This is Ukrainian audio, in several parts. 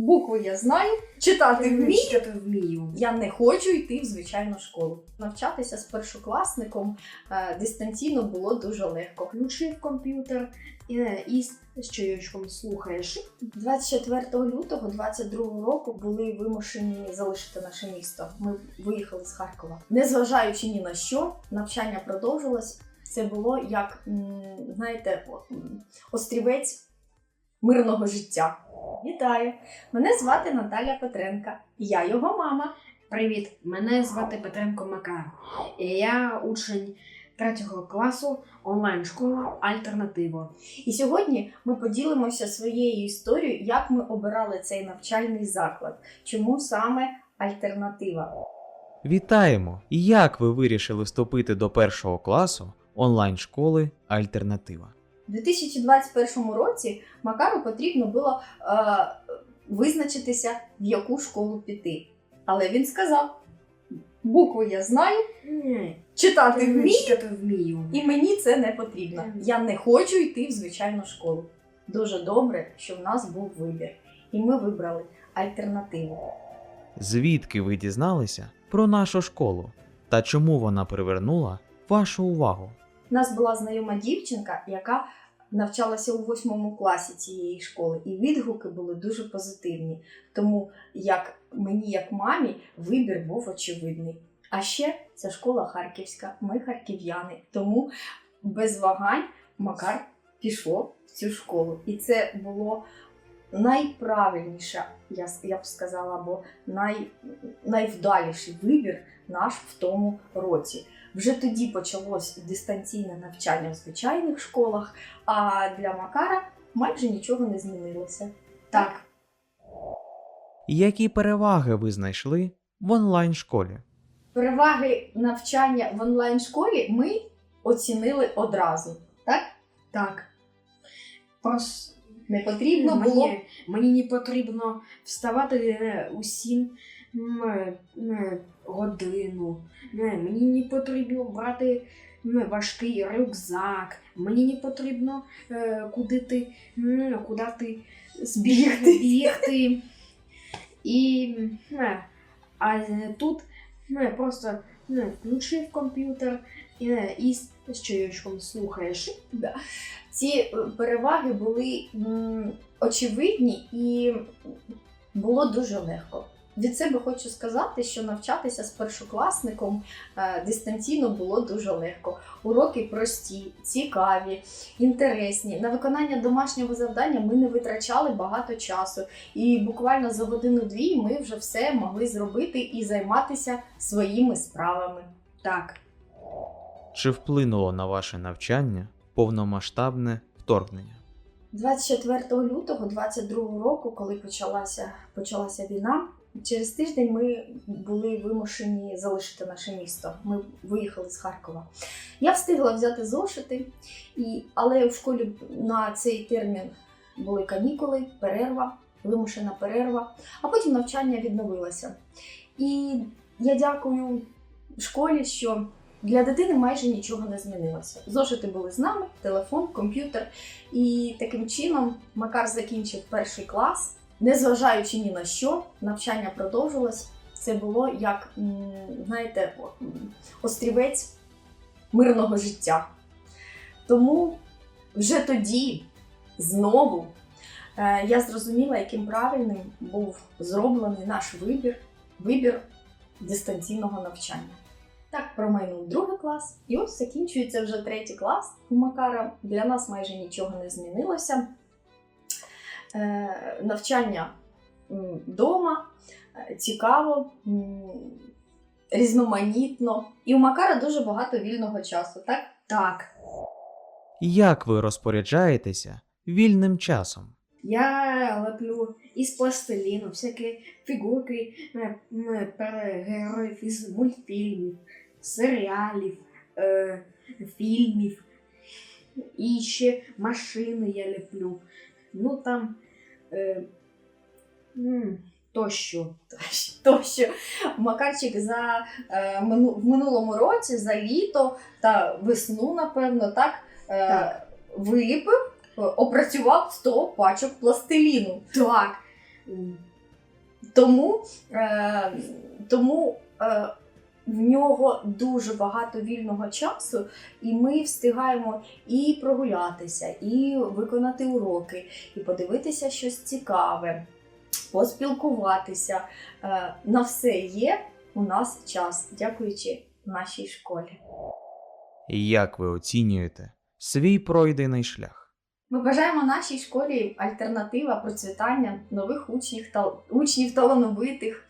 Букви я знаю, читати вмію. Вмію. Я не хочу йти в звичайну школу. Навчатися з першокласником е, дистанційно було дуже легко. Включив комп'ютер е, і з чайочком слухаєш. 24 лютого 22 року були вимушені залишити наше місто. Ми виїхали з Харкова. Незважаючи ні на що, навчання продовжилось. Це було як, знаєте, острівець мирного життя. Вітаю! Мене звати Наталя Петренка. Я його мама. Привіт, мене звати Петренко Макар. І я учень третього класу онлайн-школа Альтернатива. І сьогодні ми поділимося своєю історією, як ми обирали цей навчальний заклад, чому саме альтернатива. Вітаємо! Як ви вирішили вступити до першого класу онлайн-школи Альтернатива? У 2021 році Макару потрібно було е, визначитися, в яку школу піти. Але він сказав: букви я знаю, читати вмію, читати вмію. і мені це не потрібно. Я не хочу йти в звичайну школу. Дуже добре, що в нас був вибір, і ми вибрали альтернативу. Звідки ви дізналися про нашу школу та чому вона привернула вашу увагу? У нас була знайома дівчинка, яка навчалася у восьмому класі цієї школи, і відгуки були дуже позитивні. Тому як мені, як мамі, вибір був очевидний. А ще ця школа харківська, ми харків'яни. Тому без вагань Макар пішов в цю школу. І це було найправильніше, я, б сказала, або най, найвдаліший вибір наш в тому році. Вже тоді почалось дистанційне навчання в звичайних школах, а для Макара майже нічого не змінилося. Так, Які переваги ви знайшли в онлайн-школі? переваги навчання в онлайн-школі ми оцінили одразу. Так? Так. Прос... Не потрібно мені, було. мені не потрібно вставати е, у сім м, м, годину. Не, мені не потрібно брати м, важкий рюкзак. Мені не потрібно е, куди ти, м, куди ти Збігти. бігти. І е, а е, тут е, просто е, включив комп'ютер е, і з чайочком слухаєш. Ці е, переваги були м, очевидні і було дуже легко. Від себе хочу сказати, що навчатися з першокласником е, дистанційно було дуже легко. Уроки прості, цікаві, інтересні. На виконання домашнього завдання ми не витрачали багато часу, і буквально за годину-дві ми вже все могли зробити і займатися своїми справами. Так. Чи вплинуло на ваше навчання повномасштабне вторгнення? 24 лютого 22 року, коли почалася, почалася війна, через тиждень ми були вимушені залишити наше місто. Ми виїхали з Харкова. Я встигла взяти зошити, і, але в школі на цей термін були канікули, перерва, вимушена перерва, а потім навчання відновилося. І я дякую школі, що для дитини майже нічого не змінилося. Зошити були з нами, телефон, комп'ютер. І таким чином Макар закінчив перший клас, незважаючи ні на що, навчання продовжилось. Це було як, знаєте, острівець мирного життя. Тому вже тоді знову е, я зрозуміла, яким правильним був зроблений наш вибір, вибір дистанційного навчання. Так промайнув другий клас, і ось закінчується вже третій клас у Макара. Для нас майже нічого не змінилося. Е, навчання вдома цікаво, різноманітно. І у Макара дуже багато вільного часу, так? Так. Як ви розпоряджаєтеся вільним часом? Я леплю із пластиліну всякі фігурки е, героїв із мультфільмів, серіалів, е, фільмів. І ще машини я леплю. Ну там е, тощо. Тощо Макарчик за е, мину- в минулому році за літо та весну, напевно, так, е, Так. виліпив, е, опрацював 100 пачок пластиліну. Так. Тому, е, тому е, в нього дуже багато вільного часу, і ми встигаємо і прогулятися, і виконати уроки, і подивитися щось цікаве, поспілкуватися. Е, на все є у нас час, дякуючи нашій школі. Як ви оцінюєте свій пройдений шлях? Ми бажаємо нашій школі альтернатива процвітання нових учнів, та учнів талановитих,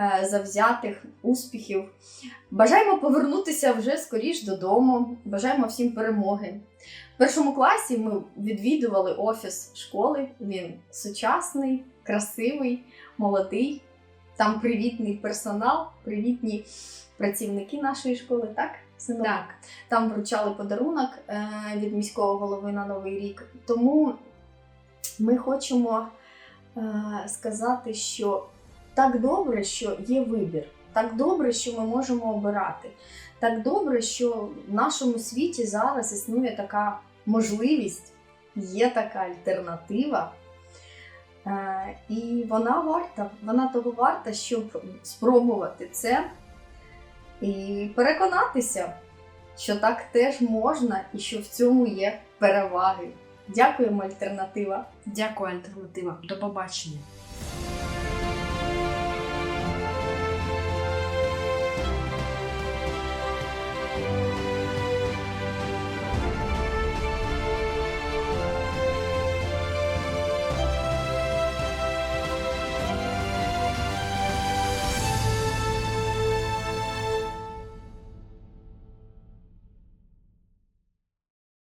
е, завзятих, успіхів. Бажаємо повернутися вже скоріш додому. Бажаємо всім перемоги. В першому класі ми відвідували офіс школи. Він сучасний, красивий, молодий. Там привітний персонал, привітні працівники нашої школи, так? Синок? Так. Там вручали подарунок е, від міського голови на Новий рік. Тому ми хочемо е, сказати, що так добре, що є вибір. Так добре, що ми можемо обирати. Так добре, що в нашому світі зараз існує така можливість, є така альтернатива. Е, і вона варта, вона того варта, щоб спробувати це і переконатися, що так теж можна і що в цьому є переваги. Дякуємо, альтернатива. Дякую, альтернатива. До побачення.